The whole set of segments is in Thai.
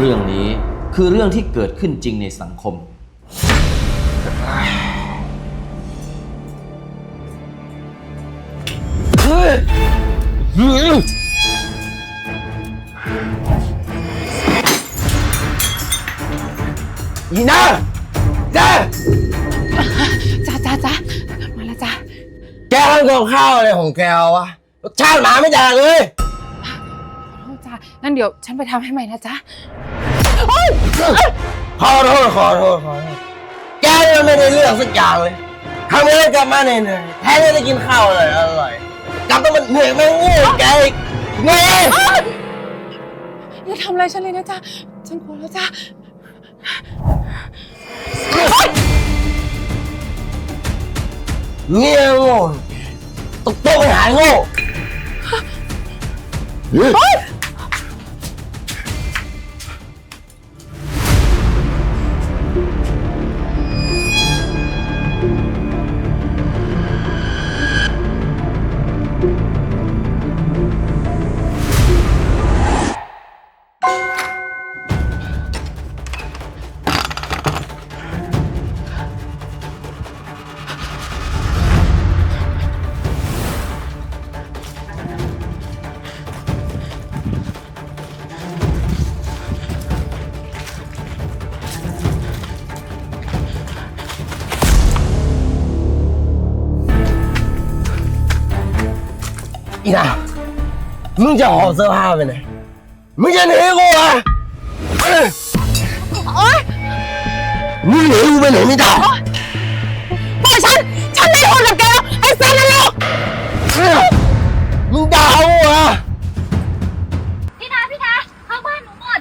เรื่องนี้คือเรื่องที่เกิดขึ้นจริงในสังคม อีน่าจ้าจ้าจ้าจ้ามาแล้วจ้า แกทำกับข้าวอะไรของแกวะรสชาติหมาไม่แดกเลยโอ้จ้า งั้นเดี๋ยวฉันไปทำให้ใหม่นะจ้าขอโทษขอโทษขอโทษแกนี่มันไม่ได้เรื่องสักอย่างเลยทำให้กลับมาเหนื่อยๆแทนที่จะกินข้าวอร่อยอร่อยกลับต้องมันเหนื่อยแม่งโง่แกอีกเงี้ยอย่าทำอะไรฉันเลยนะจ้าฉันกลัวแล้วจ้าเงี้ยโง่ตกโต๊ะไปหายโง่ อีน่ามึงจะหอบเสื้อผ้าไปไหน มึงจะหนีกูอะเอ้ยโอ๊ยมึงหนีกูไปไหนไม่ได้ปล่อยฉัน ฉันไม่ทนกับแกแล้วไอ้เซนนรกเอ้ยมึงด่ากูอะพี่นาพี่นาข้าวบ้านหนูหมด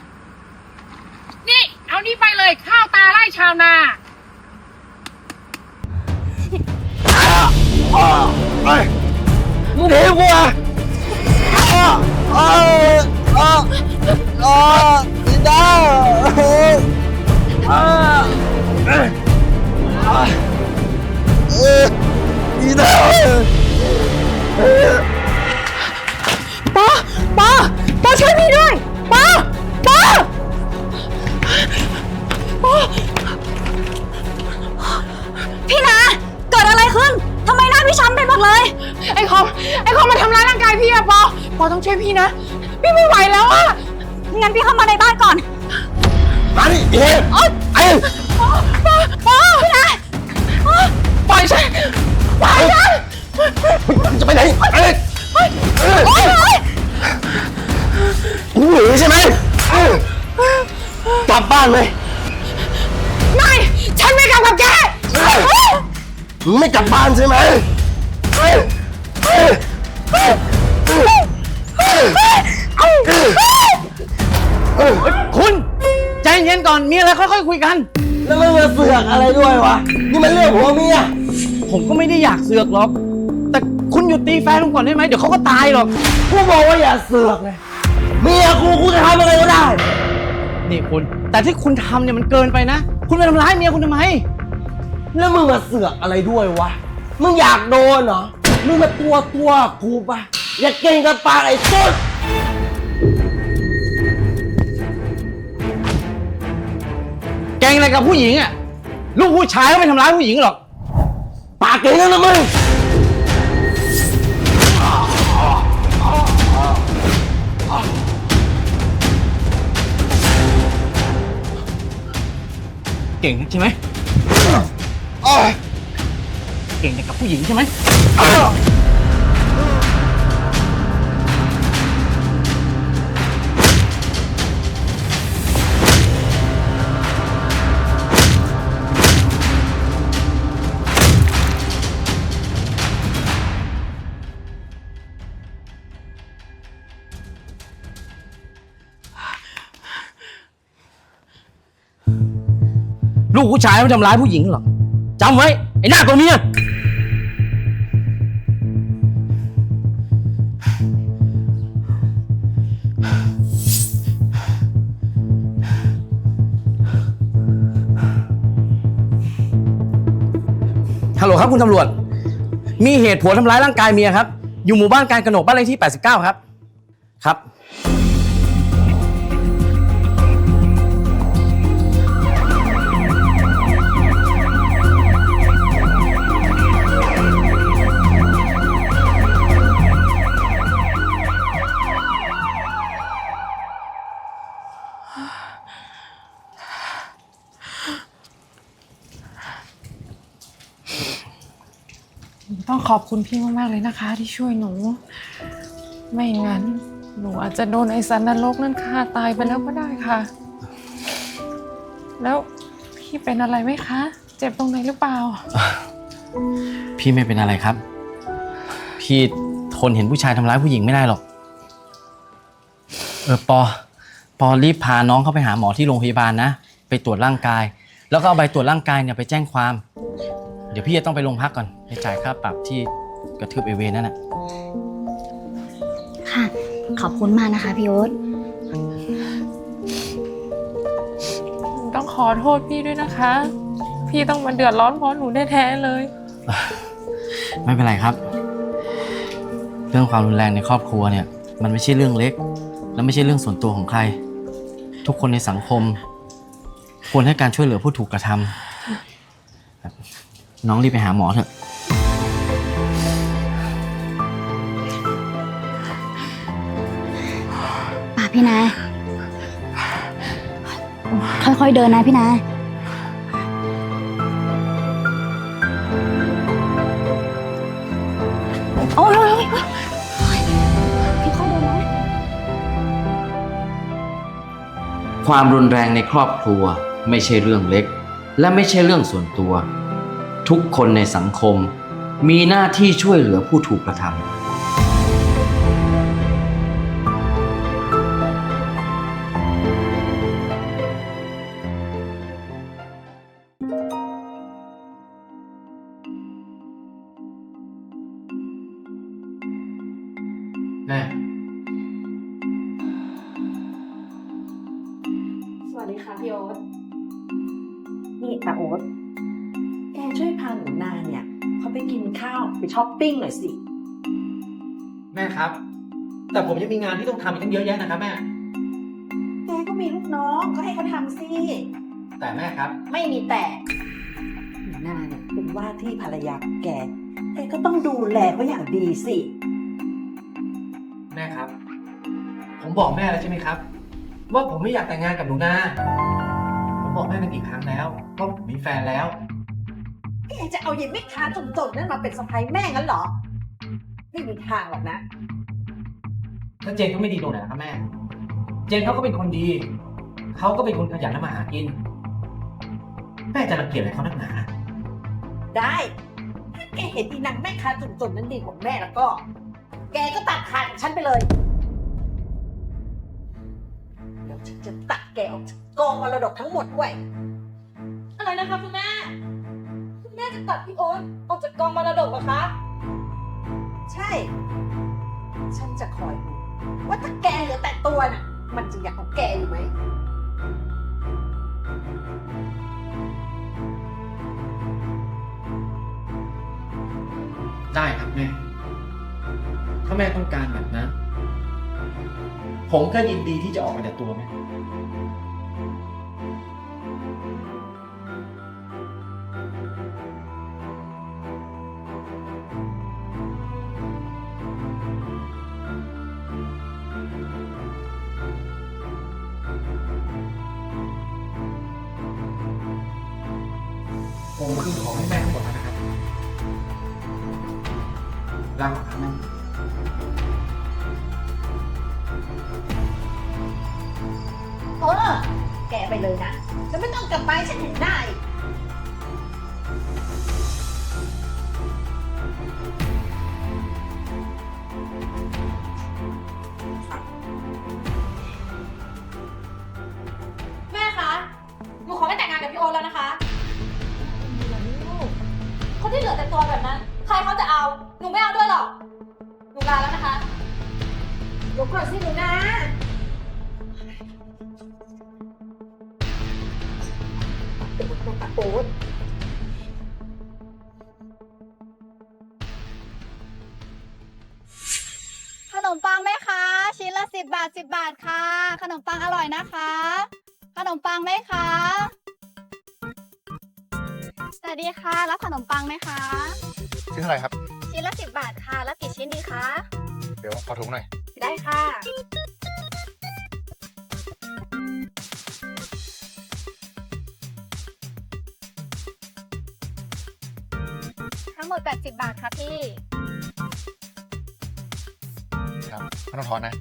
นี่ เอานี่ไปเลยข้าวตาไล่ชาวนาเอ้ยมึงหนีกูอะอ้ อ้าอ้าอ้าอีน่าอ้ยอ้าเอ้ยอ้าเอ้ยอีน่าเอ้ยปอปอปอช่วยพี่ด้วยปอปอปอพี่นาเกิดอะไรขึ้นทำไมหน้าพี่ช้ำไปหมดเลย ไอ้คอมไอ้คอมมาทำร้ายร่างกายพี่อะปอ ปอต้องช่วยพี่นะ พี่ไม่ไหวแล้วอะงั้นพี่เข้ามาในบ้านก่อนมาดิเฮ้ยไอ้ปอปอปอพี่นะปอปล่อยฉันปล่อยฉันจะไปไหนเอ้ยเอ้ยโอ๊ยโอ๊ยมึงหนีใช่ไหมเอ้ยกลับบ้านไหมไม่ ฉันไม่กลับกับแกมึงไม่กลับบ้านใช่ไหม ใจเย็นก่อน มีอะไรค่อยๆคุยกัน แล้วมึงมาเสือกอะไรด้วยวะ นี่มันเรื่องผัวเมีย ผมก็ไม่ได้อยากเสือกหรอก แต่คุณหยุดตีแฟนผมก่อนได้ไหมเดี๋ยวเขาก็ตายหรอก กูบอกว่าอย่าเสือกเลยเมียกูกูจะทำอะไรก็ได้ นี่คุณ แต่ที่คุณทำเนี่ยมันเกินไปนะ คุณไปทำร้ายเมียคุณทำไม แล้วมึงมาเสือกอะไรด้วยวะ มึงอยากโดนเหรอ มึงมาตัวตัวกูปะอย่าเก่งกับปากไอ้ต้น กงอะไรกับผู้หญิงอะ ลูกผู้ชายก็ไม่ทำร้ายผู้หญิงหรอก ปากเก่งนั่นนะมึง เก่งใช่ไหมโอ้ยเก่งแต่กับผู้หญิงใช่ไหม ผู้ชายไม่ทำร้ายผู้หญิงหรอกจำไว้ ไอ้หน้าตัวเมียฮัลโหลครับคุณตำรวจ มีเหตุผัวทำร้ายร่างกายเมียครับ อยู่หมู่บ้านการกระหนกบ้านเลขที่ 89 ครับ ครับ ขอบคุณพี่มาก ๆ เลยนะคะ ที่ช่วยหนู ไม่งั้น หนูอาจจะโดนไอ้สันนรกนั่นฆ่าตายไปแล้วก็ได้ค่ะ แล้วพี่เป็นอะไรไหมคะ เจ็บตรงไหนหรือเปล่า พี่ไม่เป็นอะไรครับ พี่ทนเห็นผู้ชายทำร้ายผู้หญิงไม่ได้หรอก เออปอ ปอรีบพาน้องเข้าไปหาหมอที่โรงพยาบาลนะ ไปตรวจร่างกาย แล้วก็เอาใบตรวจร่างกายเนี่ยไปแจ้งความ ดี๋ยวพี่จะต้องไปโรงพักก่อนไปจ่ายค่าปรับที่กระทืบเอเวนั่นน่ะค่ะ ขอบคุณมากนะคะพี่โอ๊ตต้องขอโทษพี่ด้วยนะคะ พี่ต้องมาเดือดร้อนเพราะหนูแท้ๆเลย ไม่เป็นไรครับ เรื่องความรุนแรงในครอบครัวเนี่ย มันไม่ใช่เรื่องเล็ก และไม่ใช่เรื่องส่วนตัวของใคร ทุกคนในสังคม ควรให้การช่วยเหลือผู้ถูกกระทำครับ น้องรีบไปหาหมอเถอะ ป่าพี่นายค่อยๆเดินนะพี่นายโอ้ยโอ้ยโอ้ยโอ้ยค่อยๆเดินนะ ความรุนแรงในครอบครัวไม่ใช่เรื่องเล็ก และไม่ใช่เรื่องส่วนตัว ทุกคนในสังคม มีหน้าที่ช่วยเหลือผู้ถูกกระทำแม่สวัสดีค่ะพี่โอ๊ตนี่ตาโอ๊ต ข้าวไปช้อปปิ้งหน่อยสิ แม่ครับ แต่ผมยังมีงานที่ต้องทำอีกตั้งเยอะแยะนะครับแม่ แกก็มีลูกน้องก็ให้เขาทำสิ แต่แม่ครับ ไม่มีแต่หนูนาเนี่ยเป็นว่าที่ภรรยาของแก แกก็ต้องดูแลเขาอย่างดีสิ แม่ครับ ผมบอกแม่แล้วใช่ไหมครับ ว่าผมไม่อยากแต่งงานกับหนูนาผมบอกแม่เป็นกี่ครั้งแล้วว่าผมมีแฟนแล้ว แกจะเอาเย็นไม่ค้าจนๆนั่นมาเป็นสะพ้ายแม่งั้นเหรอ ไม่มีทางหรอกนะแล้วเจนก็ไม่ดีตรงไหนนะครับแม่ เจนเขาก็เป็นคนดี เขาก็เป็นคนขยันทำมาหากิน แม่จะรังเกียจอะไรเขานักหนา ได้ ถ้าแกเห็นอีนางแม่ค้าจนๆนั้นดีกว่าแม่แล้วก็ แกก็ตัดขาดกับฉันไปเลยแล้วฉันจะตัดแกออกจากกองมรดกทั้งหมดด้วย อะไรนะคะคุณแม่คุณแม่ จะตัดพี่โอ๊ตออกจากกองมรดกเหรอคะ ใช่ ฉันจะคอยดูว่าถ้าแกเหลือแต่ตัวน่ะ มันจะอยากของแกอยู่ไหม ได้ครับแม่ ถ้าแม่ต้องการแบบนั้น ผมก็ยินดีที่จะออกมาจากตัวแม่ผม เออ แกไปเลยนะจะไม่ต้องกลับไปฉันเห็นได้ นมปังไหมคะชิ้นเท่าไรครับ ชิ้นละสิบบาทค่ะ รับกี่ชิ้นดีคะ เดี๋ยวขอถุงหน่อย ได้ค่ะ ทั้งหมด 80 บาทค่ะพี่ ครับไม่ต้องถอนนะ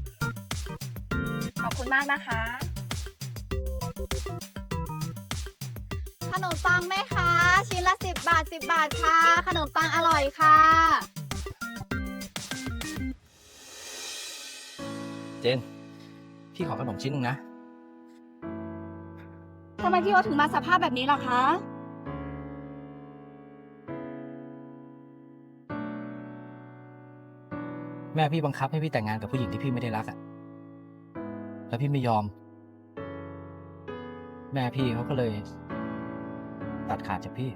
ขอบคุณมากนะคะ นมปังแม่ค้าชิ้นละ 10 บาท 10 บาทค่ะ ขนมปังอร่อยค่ะ เจน พี่ขอขนมชิ้นหนึ่งนะ ทำไมพี่โอตถึงมาสภาพแบบนี้ล่ะคะ แม่พี่บังคับให้พี่แต่งงานกับผู้หญิงที่พี่ไม่ได้รักอะแล้วพี่ไม่ยอม แม่พี่เขาก็เลย ตัดขาดจากพี่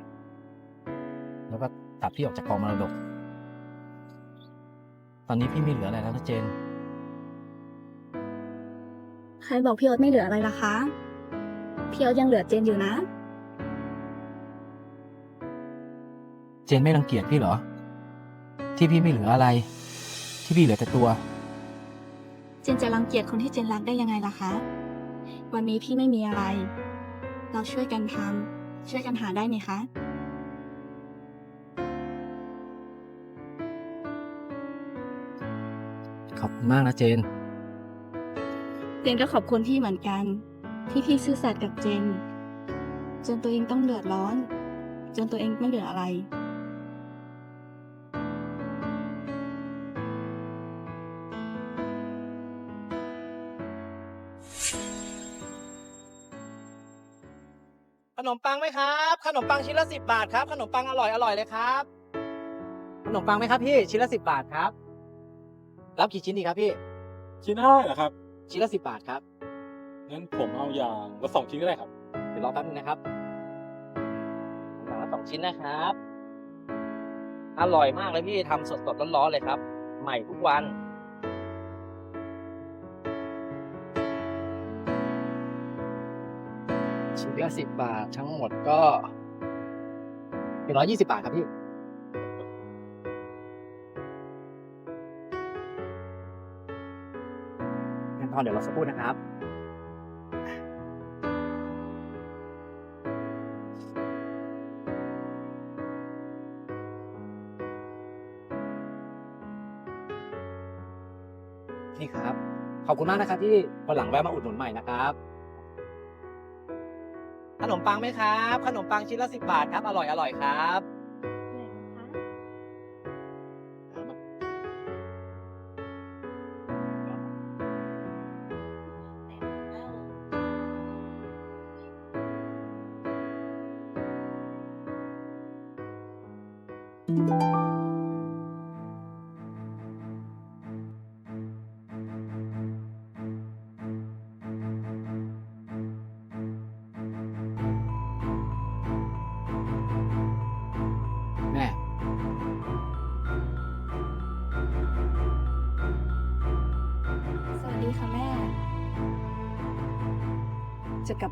แล้วก็ตัดพี่ออกจากกองมรดก ตอนนี้พี่ไม่เหลืออะไรแล้วนะเจน ใครบอกพี่โอ๊ตไม่เหลืออะไรล่ะคะ พี่โอ๊ตยังเหลือเจนอยู่นะ เจนไม่รังเกียจพี่เหรอ ที่พี่ไม่เหลืออะไร ที่พี่เหลือแต่ตัว เจนจะรังเกียจคนที่เจนรักได้ยังไงล่ะคะ วันนี้พี่ไม่มีอะไร เราช่วยกันทำ ช่วยกันหาได้ไหมคะขอบคุณมากนะเจน เจนก็ขอบคุณพี่เหมือนกัน ที่พี่ซื่อสัตย์กับเจน จนตัวเองต้องเดือดร้อน จนตัวเองไม่เหลืออะไร นมปังไหมครับ ขนมปังชิ้นละสิบบาทครับ ขนมปังอร่อยอร่อยเลยครับ ขนมปังไหมครับพี่ ชิ้นละสิบบาทครับ รับกี่ชิ้นดีครับพี่ ชิ้นห้าเหรอครับ ชิ้นละสิบบาทครับ งั้นผมเอาอย่างละสองชิ้นก็ได้ครับ เดี๋ยวรอแป๊บนึงนะครับอย่างละสองชิ้นนะครับ อร่อยมากเลยพี่ทำสดๆร้อนๆเลยครับ ใหม่ทุกวัน ชิ้นละสิบบาททั้งหมดก็เป็นร้อยยี่สิบาทครับพี่งั้นตอนเดี๋ยวเราสักครู่นะครับ นี่ครับ ขอบคุณมากนะครับที่วันหลังแวะมาอุดหนุนใหม่นะครับ นมปังไหมครับ ขนมปังชิ้นละสิบบาทครับ อร่อยอร่อยครับแ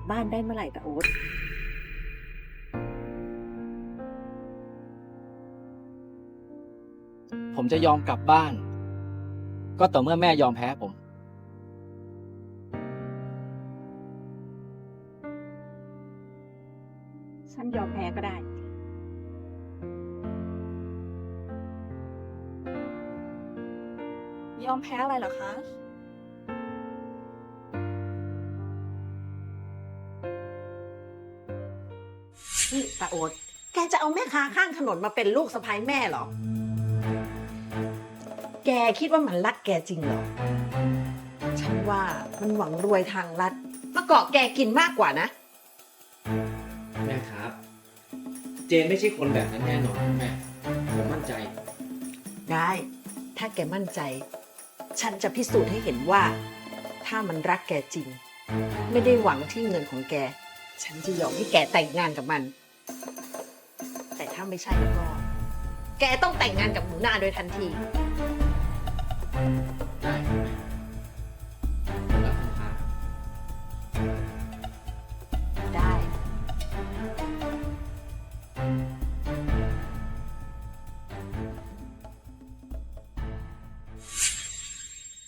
บบ้านได้เมื่อไหร่ตาโอ๊ตผมจะยอมกลับบ้าน ก็ต่อเมื่อแม่ยอมแพ้ผม ฉันยอมแพ้ก็ได้ ยอมแพ้อะไรเหรอคะ โอ๊ตแกจะเอาแม่ค้าข้างถนนมาเป็นลูกสะใภ้แม่เหรอ แกคิดว่ามันรักแกจริงเหรอ ฉันว่ามันหวังรวยทางลัดมาเกาะแกกินมากกว่านะ แม่ครับ เจนไม่ใช่คนแบบนั้นแน่นอนแม่ผมมั่นใจ ได้ ถ้าแกมั่นใจ ฉันจะพิสูจน์ให้เห็นว่า ถ้ามันรักแกจริง ไม่ได้หวังที่เงินของแก ฉันจะยอมให้แกแต่งงานกับมันแต่ถ้า ไม่ใช่แล้วก็ แกต้องแต่งงานกับหนูนาโดยทันที ได้ครับแม่ผมรับคำท้าได้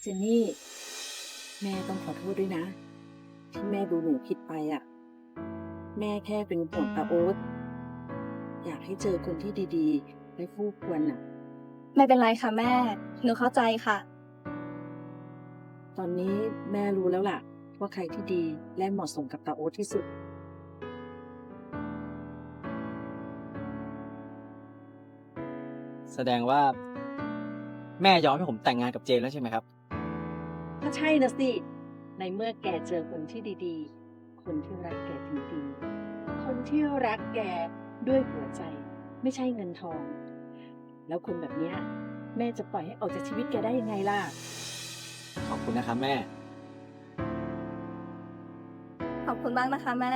เจนนี่ แม่ต้องขอโทษด้วยนะ ที่แม่ดูหนูผิดไปอะ แม่แค่เป็นห่วงตาโอ๊ต อยากให้เจอคนที่ดีๆไม่คู่ควรน่ะ ไม่เป็นไรค่ะแม่ หนูเข้าใจค่ะ ตอนนี้แม่รู้แล้วล่ะ ว่าใครที่ดีและเหมาะสมกับตาโอ๊ตที่สุด แสดงว่า แม่ยอมให้ผมแต่งงานกับเจนแล้วใช่ไหมครับ ก็ใช่นะสิ ในเมื่อแกเจอคนที่ดีๆ คนที่รักแกจริงๆ คนที่รักแก ด้วยหัวใจไม่ใช่เงินทอง แล้วคนแบบเนี้ยแม่จะปล่อยให้ออกจากชีวิตแกได้ยังไงล่ะ ขอบคุณนะครับแม่ ขอบคุณมากนะคะแม่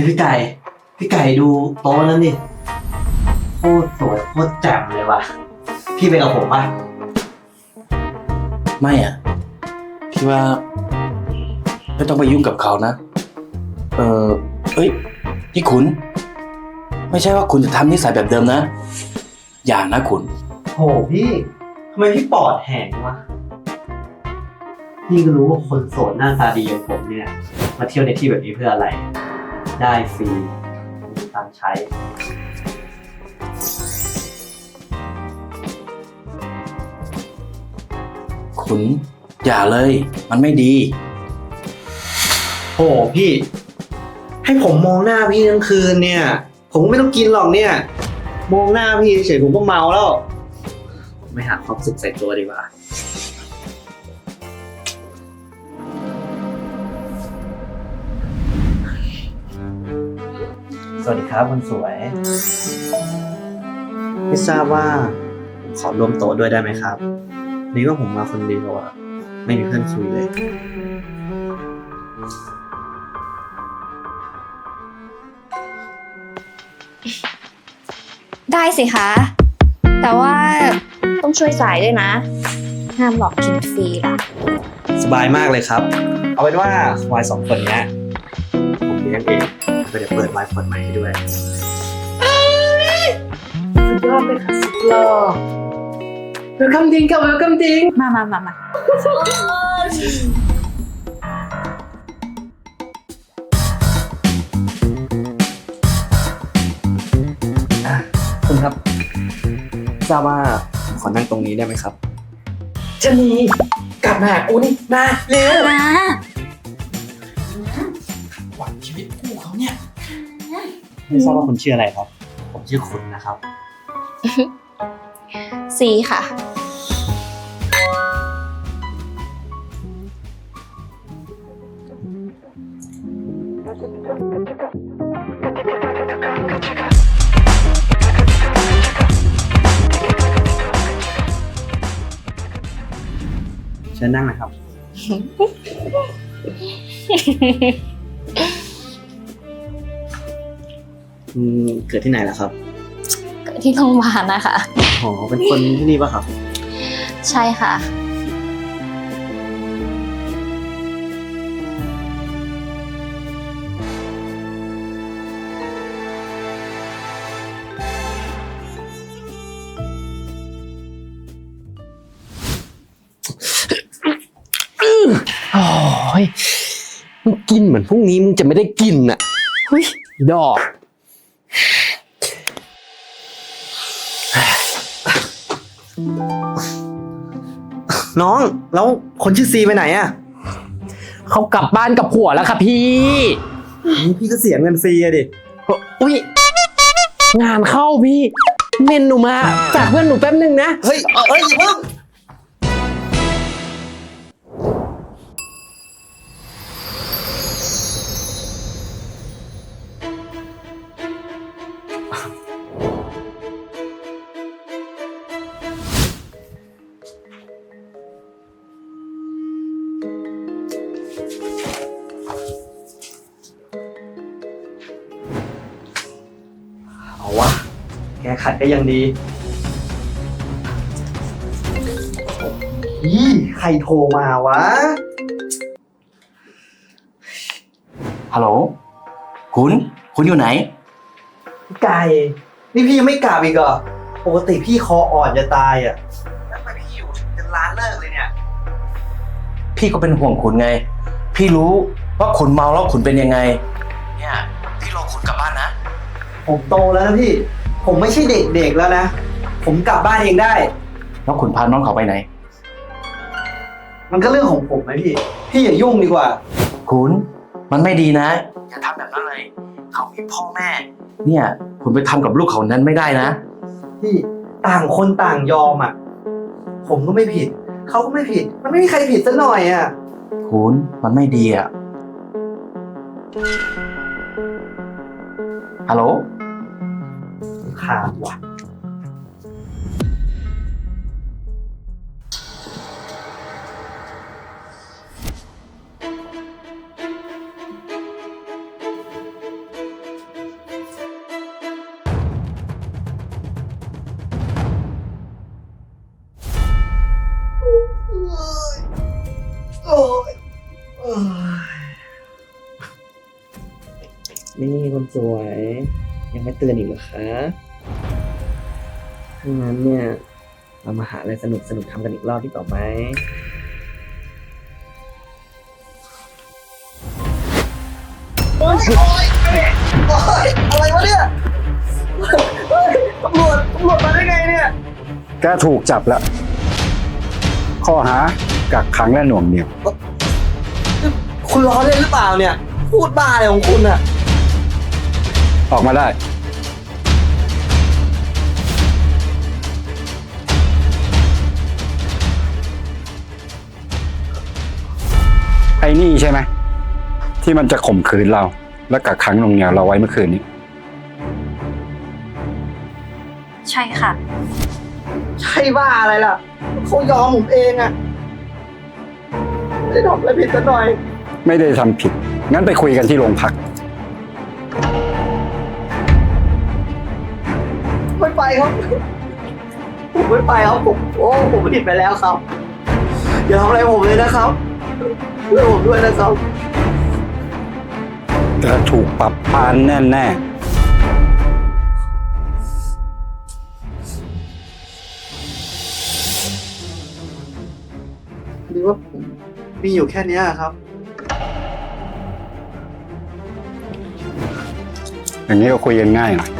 ฮ้ยพี่ไก่ พี่ไก่ดูโต๊ะนั้นดิโคตรสวยโคตรแจ่มเลยว่ะ พี่ไปกับผมป่ะ ไม่อะพี่ว่า ไม่ต้องไปยุ่งกับเขานะ เออเอ้ยพี่ขุนไม่ใช่ว่าคุณจะทำนิสัยแบบเดิมนะ อย่านะขุนโหพี่ทำไมพี่ปอดแหงวะ พี่ก็รู้ว่าคนโสดหน้าตาดีอย่างผมเนี่ย มาเที่ยวในที่แบบนี้เพื่ออะไร ได้ฟรีมีตังค์ใช้ ขุน อย่าเลย มันไม่ดีโหพี่ ให้ผมมองหน้าพี่ทั้งคืนเนี่ย ผมก็ไม่ต้องกินหรอกเนี่ย มองหน้าพี่เฉยๆผมก็เมาแล้ว ไม่หาความสุขใส่ตัวดีกว่า สวัสดีครับคนสวย ไม่ทราบว่าผมขอร่วมโต๊ะด้วยได้ไหมครับนี่ว่าผมมาคนเดียวอะไม่มีเพื่อนคุยเลย ได้สิคะ แต่ว่าต้องช่วยจ่ายด้วยนะ ห้ามหลอกกินฟรีล่ะ สบายมากเลยครับ เอาเป็นว่าวายสองคนเนี้ย เดี๋ยวเปิดวายคนใหม่ให้ด้วยสุดยอดเลยค่ะสุดหล่อ Welcome ดิงค่ะ Welcome ดิงมามามามาคุณครับ ทราบว่าผมขอนั่งตรงนี้ได้ไหมครับ ชะนีกลับมาหากูนี่มาเร็วนะ ไม่ทราบว่าคุณชื่ออะไรครับ ผมชื่อคุณนะครับสีค่ะ เชิญนั่งนะครับ อืมเกิดที่ไหนล่ะครับที่โรงพยาบาลนะคะ อ๋อเป็นคนที่นี่ป่ะครับ ใช่ค่ะ โอ้ยมึงกินเหมือนพรุ่งนี้มึงจะไม่ได้กินอะเฮ้ยดอก น้อง แล้วคนชื่อซีไปไหนอะเขากลับบ้านกับผัวแล้วค่ะพี่ นี่พี่ก็เสียเงินฟรีอะดิอุ้ยงานเข้าพี่ เมนหนูมาฝากเพื่อนหนูแป๊บนึงนะ เฮ้ยเฮ้ยอย่าเพิ่ง ขัดก็ยังดียี่ใครโทรมาวะ ฮัลโหล คุณ คุณอยู่ไหนพี่ไก่ นี่พี่ยังไม่กลับอีกเหรอ ปกติพี่คออ่อนจะตายอะ แล้วทำไมพี่อยู่ถึงจะร้านเลิกเลยเนี่ย พี่ก็เป็นห่วงขุนไง พี่รู้ว่าขุนเมาแล้วขุนเป็นยังไง เนี่ย พี่รอขุนกลับบ้านนะ ผมโตแล้วนะพี่ ผมไม่ใช่เด็กๆแล้วนะ ผมกลับบ้านเองได้ แล้วขุนพาน้องเขาไปไหน มันก็เรื่องของผมนะพี่ พี่อย่ายุ่งดีกว่าขุนมันไม่ดีนะ อย่าทำแบบนั้นเลย เขามีพ่อแม่ เนี่ยคุณไปทำกับลูกเขานั้นไม่ได้นะ พี่ต่างคนต่างยอมอะ ผมก็ไม่ผิด เขาก็ไม่ผิด มันไม่มีใครผิดสักหน่อยอะขุนมันไม่ดีอะฮัลโหล ขาดว่ะ โอ้ยโอ้ยนี่คนสวย ยังไม่ตื่นอีกเหรอคะ ถ้างั้นเนี่ย เรามาหาอะไรสนุกสนุกๆทำกันอีกรอบดีกว่าไหมโอ๊ยโอ๊ยโอ๊ยอะไรวะเนี่ยเฮ้ยตำรวจตำรวจมาได้ไงเนี่ย แกถูกจับแล้ว ข้อหากักขังและหน่วงเหนี่ยว คุณล้อเล่นหรือเปล่าเนี่ย พูดบ้าอะไรของคุณอะออกมาได้ ไอ้นี่ใช่ไหมที่มันจะข่มขืนเรา และกักขังหน่วงเหนี่ยวเราไว้เมื่อคืนนี้ ใช่ค่ะ ใช่บ้าอะไรล่ะเขายอมผมเองอะไม่ได้ทำอะไรผิดสักหน่อย ไม่ได้ทำผิด งั้นไปคุยกันที่โรงพัก ไม่ไปครับ ผมไม่ไปครับผมโอ้ผมผิดไปแล้วครับ อย่าทำอะไรผมเลยนะครับ ช่วยผมด้วยนะครับแกถูกปรับพานแน่แน่หรือว่าผมมีอยู่แค่เนี้ยครับๆอย่างนี้ก็คุยกันง่ายหน่อย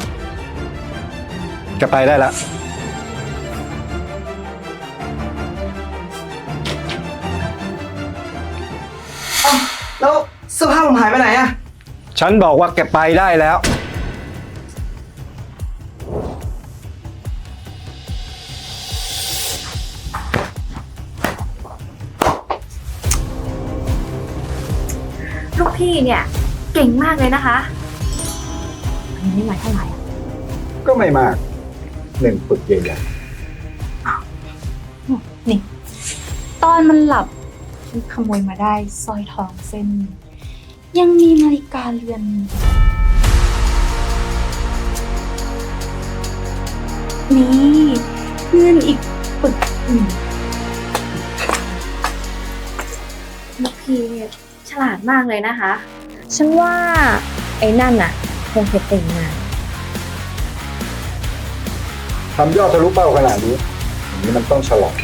จะไปได้แล้ว ผ้าผมหายไปไหนอะฉันบอกว่าแกไปได้แล้ว ลูกพี่เนี่ยเก่งมากเลยนะคะอันนี้ไม่ไหวเท่าไหร่อะก็ไม่มาก หนึ่งปึกใหญ่นี่ตอนมันหลับฉันขโมยมาได้สร้อยทองเส้นหนึ่ง ยังมีนาฬิกาเรือนหนึ่งนี่เงินอีกปึกหนึ่งลูกพี่เนี่ยฉลาดมากเลยนะคะ ฉันว่าไอ้นั่นน่ะคงจะแต่งงานๆทำยอดทะลุเป้าขนาดนี้อย่างนี้มันต้องฉลอง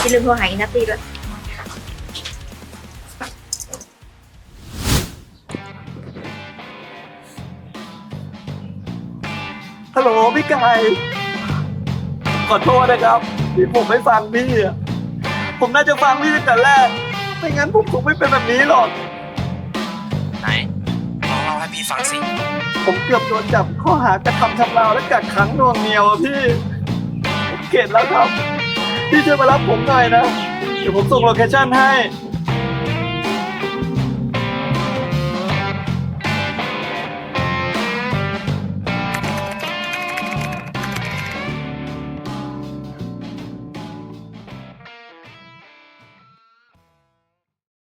อย่าลืมโทรหาอินัตตี้ด้วย ฮัลโหลพี่ไก่ ขอโทษนะครับที่ผมไม่ฟังพี่อะผมน่าจะฟังพี่ตั้งแต่แรก ไม่งั้นผมคงไม่เป็นแบบนี้หรอก ไหนลองเล่าให้พี่ฟังสิ ผมเกือบโดนจับข้อหากระทำชำเราวและกักขังหน่วงเหนียวอะพี่ผมเข็ดแล้วครับ พี่ช่วยมารับผมหน่อยนะ เดี๋ยวผมส่งโลเคชั่นให้